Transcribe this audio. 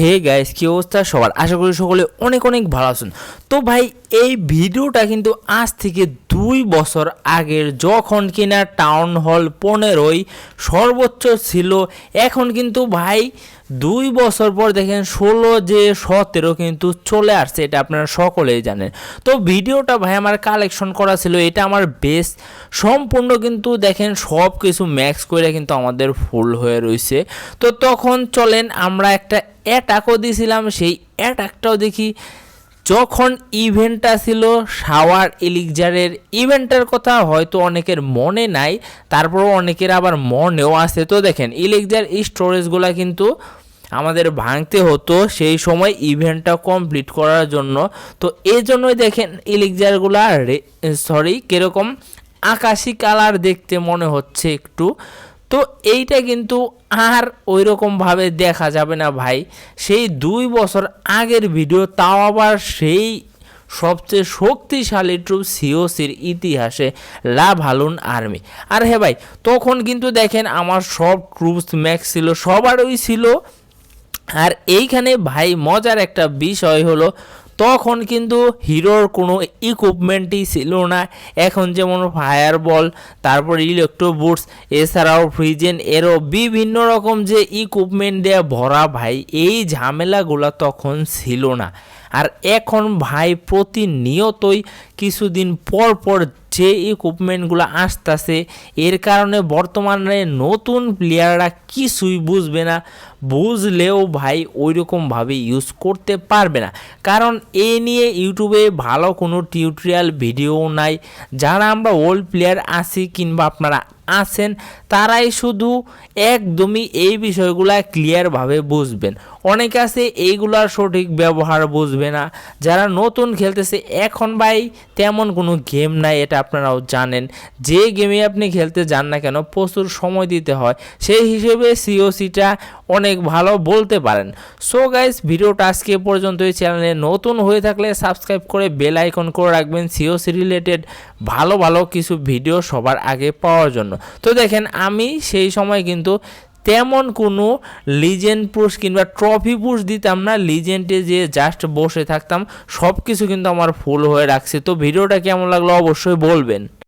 Hey guys কি অবস্থা সবার? আশা করি সকলে অনেক অনেক ভালো আছেন। তো ভাই, এই ভিডিওটা কিন্তু আজ থেকে দুই বছর আগের যখন কিনা টাউন হল পনেরোই সর্বোচ্চ ছিল, এখন কিন্তু ভাই দুই বছর পর দেখেন ষোলো যে সতেরো কিন্তু চলে আসছে, এটা আপনারা সকলেই জানেন। তো ভিডিওটা ভাই আমার কালেকশন করা ছিল, এটা আমার বেস সম্পূর্ণ কিন্তু দেখেন সব কিছু ম্যাক্স করে কিন্তু আমাদের ফুল হয়ে রয়েছে তো তখন চলেন আমরা একটা অ্যাটাকও দিয়েছিলাম, সেই অ্যাটাকটাও দেখি। যখন ইভেন্টটা ছিল শাওয়ার এলিকজারের ইভেন্টের কথা হয়তো অনেকের মনে নাই, তারপরও অনেকের আবার মনেও আছে। তো দেখেন ইলেকজার স্টোরেজগুলো কিন্তু আমাদের ভাঙতে হতো সেই সময় ইভেন্টটা কমপ্লিট করার জন্য। তো এই জন্যই দেখেন ইলেকজারগুলা সরি কীরকম আকাশি কালার দেখতে মনে হচ্ছে একটু। তো এইটা কিন্তু আর ওই রকমভাবে দেখা যাবে না ভাই। সেই দুই বছর আগের ভিডিও, তাও আবার সেই সবচেয়ে শক্তিশালী ট্রুপ সিওসির ইতিহাসে লাভ হালুন আর্মি আর হ্যাঁ ভাই, তখন কিন্তু দেখেন আমার সব ট্রুপস ম্যাক্স ছিল, সবারই ছিল। আর এইখানে ভাই মজার একটা বিষয় হলো তখন কিন্তু হিরোর কোনো ইকুইপমেন্টই ছিল না। এখন যেমন ফায়ার বল তারপর ইলেকট্রো বুটস এছাড়াও ফ্রিজেন এরও বিভিন্ন রকম যে ইকুইপমেন্ট দেওয়া ভরা ভাই, এই ঝামেলাগুলো তখন ছিল না। আর এখন ভাই প্রতিনিয়তই কিছুদিন পর পর যে ইকুইপমেন্টগুলো আসতেছে, এর কারণে বর্তমানে নতুন প্লেয়াররা কিছুই বুঝবে না। বুঝলেও ভাই ওই রকমভাবে ইউজ করতে পারবে না। কারণ এ নিয়ে ইউটিউবে ভালো কোনো টিউটোরিয়াল ভিডিও নাই। যারা আমরা ওল্ড প্লেয়ার আছি কিংবা আপনারা আছেন তারাই শুধু একদমই এই বিষয়গুলা ক্লিয়ারভাবে বুঝবেন। অনেকে আছে এইগুলার সঠিক ব্যবহার বুঝবে না। যারা নতুন খেলতেছে, এখন ভাই তেমন কোনো গেম নাই, এটা আপনারাও জানেন। যে গেমে আপনি খেলতে যান না কেন, প্রচুর সময় দিতে হয়। সেই হিসেবে সিওসিটা অনেক ভালো বলতে পারেন। সো গাইস ভিডিওটা আজকে পর্যন্তই। চ্যানেলে নতুন হয়ে থাকলে সাবস্ক্রাইব করে বেল আইকন করে রাখবেন। সিওসি রিলেটেড ভালো ভালো কিছু ভিডিও সবার আগে পাওয়ার জন্য। তো দেখেন আমি সেই সময় কিন্তু তেমন কোনো লিজেন্ড পুশ কিংবা ট্রফি পুশ দিতাম না। লিজেন্ডে যে জাস্ট বসে থাকতাম সব কিছু কিন্তু আমার ফুল হয়ে রাখছে। তো ভিডিওটা কেমন লাগল অবশ্যই বলবেন।